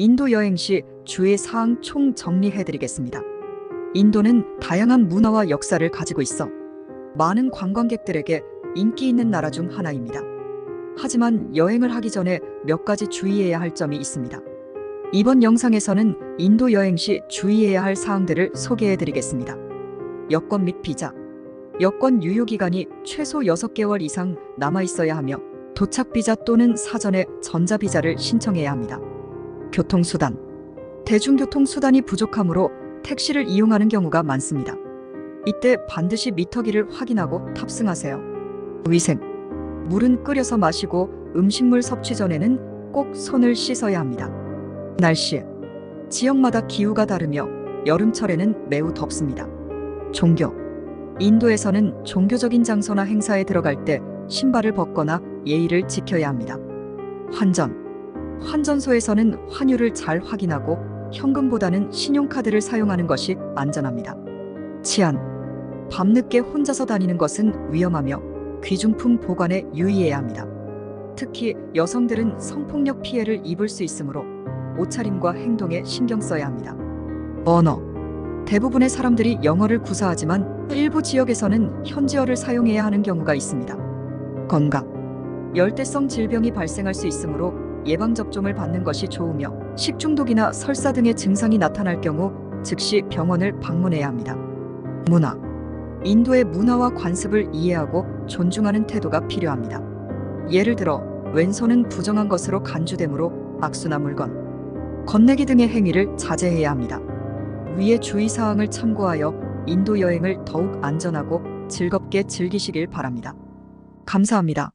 인도 여행 시 주의 사항 총 정리해드리겠습니다. 인도는 다양한 문화와 역사를 가지고 있어 많은 관광객들에게 인기 있는 나라 중 하나입니다. 하지만 여행을 하기 전에 몇 가지 주의해야 할 점이 있습니다. 이번 영상에서는 인도 여행 시 주의해야 할 사항들을 소개해드리겠습니다. 여권 및 비자. 여권 유효 기간이 최소 6개월 이상 남아 있어야 하며 도착 비자 또는 사전에 전자 비자를 신청해야 합니다. 교통수단. 대중교통 수단이 부족하므로 택시를 이용하는 경우가 많습니다. 이때 반드시 미터기를 확인하고 탑승하세요. 위생. 물은 끓여서 마시고 음식물 섭취 전에는 꼭 손을 씻어야 합니다. 날씨. 지역마다 기후가 다르며 여름철에는 매우 덥습니다. 종교. 인도에서는 종교적인 장소나 행사에 들어갈 때 신발을 벗거나 예의를 지켜야 합니다. 환전. 환전소에서는 환율을 잘 확인하고 현금보다는 신용카드를 사용하는 것이 안전합니다. 치안. 밤늦게 혼자서 다니는 것은 위험하며 귀중품 보관에 유의해야 합니다. 특히 여성들은 성폭력 피해를 입을 수 있으므로 옷차림과 행동에 신경 써야 합니다. 언어. 대부분의 사람들이 영어를 구사하지만 일부 지역에서는 현지어를 사용해야 하는 경우가 있습니다. 건강. 열대성 질병이 발생할 수 있으므로 예방접종을 받는 것이 좋으며 식중독이나 설사 등의 증상이 나타날 경우 즉시 병원을 방문해야 합니다. 문화. 인도의 문화와 관습을 이해하고 존중하는 태도가 필요합니다. 예를 들어 왼손은 부정한 것으로 간주되므로 악수나 물건, 건네기 등의 행위를 자제해야 합니다. 위의 주의사항을 참고하여 인도 여행을 더욱 안전하고 즐겁게 즐기시길 바랍니다. 감사합니다.